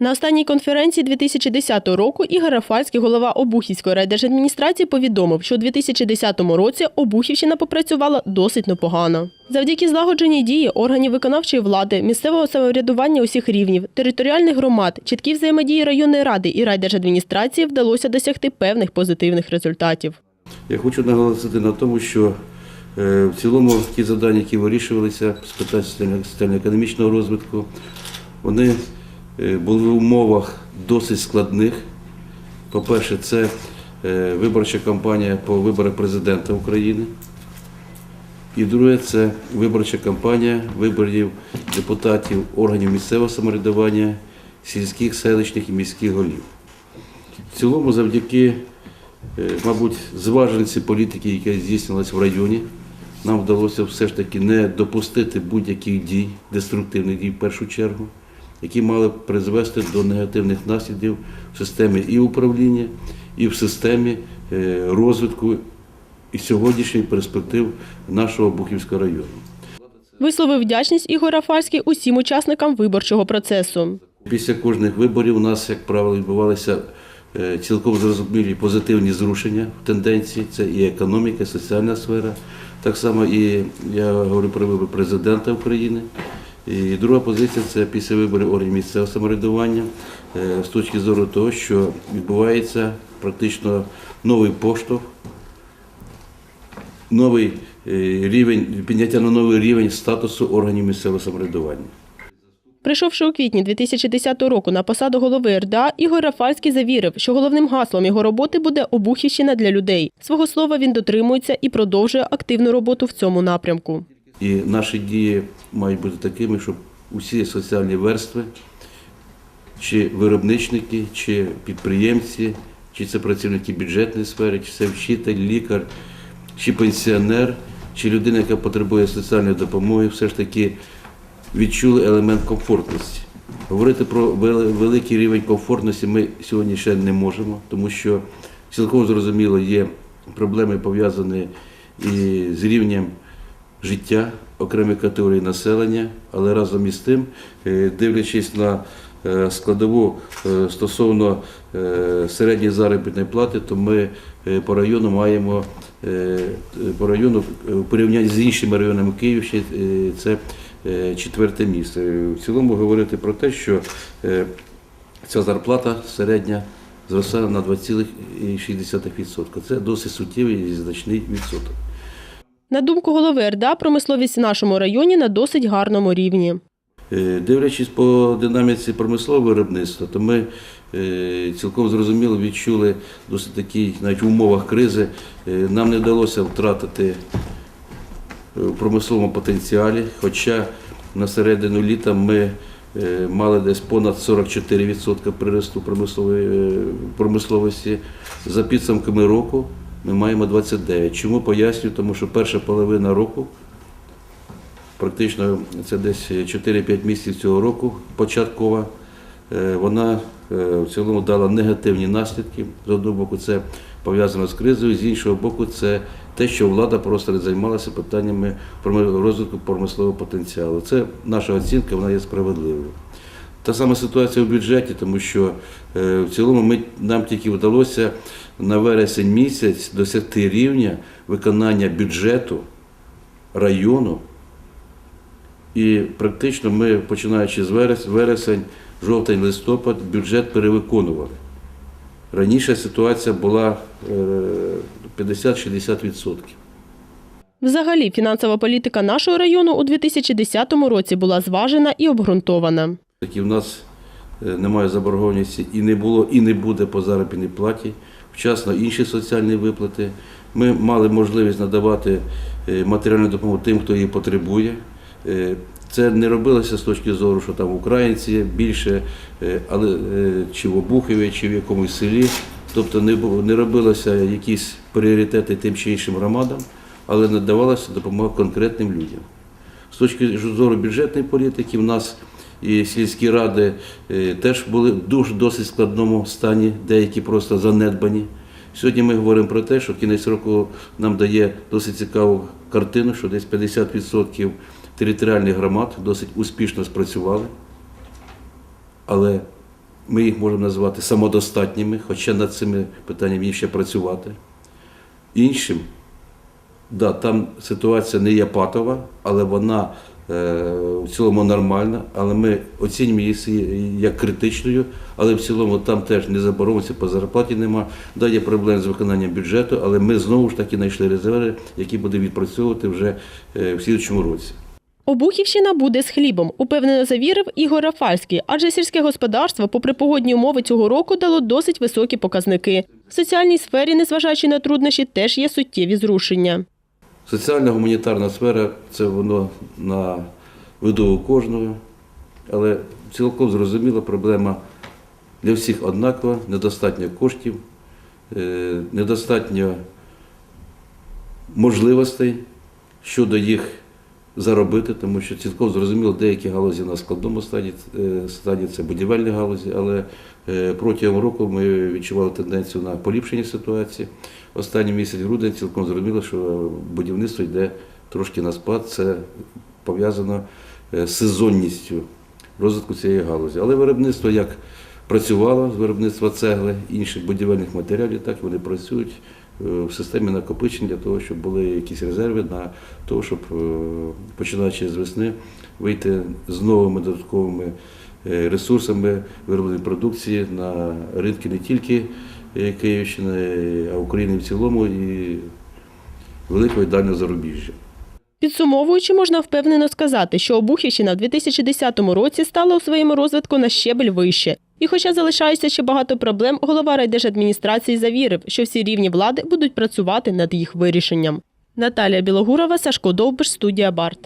На останній конференції 2010 року Ігор Рафальський, голова Обухівської райдержадміністрації, повідомив, що у 2010 році Обухівщина попрацювала досить непогано. Завдяки злагодженій дії органів виконавчої влади, місцевого самоврядування усіх рівнів, територіальних громад, чіткій взаємодії районної ради і райдержадміністрації вдалося досягти певних позитивних результатів. Я хочу наголосити на тому, що е, в цілому ті завдання, які вирішувалися з питань соціально- соціально-економічного розвитку, вони були в умовах досить складних. По-перше, це е, виборча кампанія по виборах президента України. І друге, це виборча кампанія виборів депутатів органів місцевого самоврядування, сільських, селищних і міських голів. В цілому, завдяки Е, мабуть, зваженості політики, яка здійснювалася в районі, нам вдалося все ж таки не допустити будь-яких дій, деструктивних дій в першу чергу, які мали призвести до негативних наслідків в системі і управління, і в системі е, розвитку і сьогоднішніх перспектив нашого Бухівського району. Висловив вдячність Ігор Рафальський усім учасникам виборчого процесу. Після кожних виборів у нас, як правило, відбувалися е, цілком зрозумілі позитивні зрушення в тенденції. Це і економіка, і соціальна сфера. Так само і я говорю про вибори президента України. І друга позиція це після виборів органів місцевого самоврядування е, з точки зору того, що відбувається практично новий поштовх, новий е, рівень, підняття на новий рівень статусу органів місцевого самоврядування. Прийшовши у квітні 2010 року на посаду голови РДА, Ігор Рафальський завірив, що головним гаслом його роботи буде Обухівщина для людей. Свого слова він дотримується і продовжує активну роботу в цьому напрямку. І наші дії мають бути такими, щоб усі соціальні верстви, чи виробничники, чи підприємці, чи це працівники бюджетної сфери, чи це вчитель, лікар, чи пенсіонер, чи людина, яка потребує соціальної допомоги, все ж таки відчули елемент комфортності. Говорити про великий рівень комфортності ми сьогодні ще не можемо, тому що цілком зрозуміло є проблеми пов'язані і з рівнем життя окремих категорій населення, але разом із тим, е, дивлячись на е, складову е, стосовно середньої заробітної плати, то ми по району маємо по району в порівнянні з іншими районами Київщини це четверте місце. В цілому говорити про те, що ця зарплата середня зросла на 2,6%. Це досить суттєвий і значний відсоток. На думку голови РДА, промисловість в нашому районі на досить гарному рівні. Е, Дивлячись по динаміці промислового виробництва, то ми е, цілком зрозуміло відчули досить такий, навіть в умовах кризи, е, нам не вдалося втратити в промисловому потенціалі, хоча на середину літа ми мали десь понад 44% приросту промисловості. За підсумками року ми маємо 29%. Чому пояснюю? Тому що перша половина року практично це десь 4-5 місяців цього року початкова. е, Вона е, в цілому дала негативні наслідки. З одного боку, це пов'язано з кризою, з іншого боку, це те, що влада просто не займалася питаннями розвитку промислового потенціалу. Це наша оцінка, вона є справедливою. Та сама ситуація в бюджеті, тому що е, в цілому ми, нам тільки вдалося на вересень місяць досягти рівня виконання бюджету району і практично ми, починаючи з вересень, жовтень, листопад, бюджет перевиконували. Раніше ситуація була е, 50-60%. Взагалі, фінансова політика нашого району у 2010 році була зважена і обґрунтована. Такі в нас е, немає заборгованості і не було, і не буде по заробітній платі, вчасно інші соціальні виплати. Ми мали можливість надавати е, матеріальну допомогу тим, хто її потребує. Е, Це не робилося з точки зору, що там українці більше, але чи в Обухові, чи в якомусь селі. Тобто не, робилося якісь пріоритети тим чи іншим громадам, але надавалася допомога конкретним людям. З точки зору бюджетної політики, в нас і сільські ради е, теж були в дуже досить складному стані, деякі просто занедбані. Сьогодні ми говоримо про те, що кінець року нам дає досить цікаву картину, що десь 50% територіальних громад досить успішно спрацювали. Але ми їх можемо назвати самодостатніми, хоча над цими питаннями їм ще працювати. Іншим, да, там ситуація не є патова, але вона в цілому нормальна, але ми оцінюємо її як критичною, але в цілому там теж не заборониться, по зарплаті нема. Да, є проблеми з виконанням бюджету, але ми знову ж таки знайшли резерви, які будемо відпрацьовувати вже е, в слідчому році. Обухівщина буде з хлібом, упевнено завірив Ігор Рафальський, адже сільське господарство, попри погодні умови цього року, дало досить високі показники. В соціальній сфері, незважаючи на труднощі, теж є суттєві зрушення. Соціальна гуманітарна сфера це воно на виду у кожного, але цілком зрозуміла проблема для всіх однакова, недостатньо коштів, е, недостатньо можливостей щодо їх заробити, тому що цілком зрозуміло, деякі галузі на складному стані, е, стані це будівельні галузі, але е, протягом року ми відчували тенденцію на поліпшення ситуації. Останній місяць грудень цілком зрозуміло, що будівництво йде трошки на спад. Це пов'язано е, з сезонністю розвитку цієї галузі. Але виробництво як працювало з виробництва цегли, інших будівельних матеріалів, так вони працюють в системі накопичень для того, щоб були якісь резерви на того, щоб е, починаючи з весни вийти з новими додатковими е, ресурсами виробленої продукції на ринки не тільки е, Київщини, а України в цілому і великого і дальнього зарубіжжя. Підсумовуючи, можна впевнено сказати, що Обухівщина в 2010 році стала у своєму розвитку на щебель вище. І хоча залишається ще багато проблем, голова райдержадміністрації завірив, що всі рівні влади будуть працювати над їх вирішенням. Наталія Білогурова, Сашко Довбиш, студія Барт.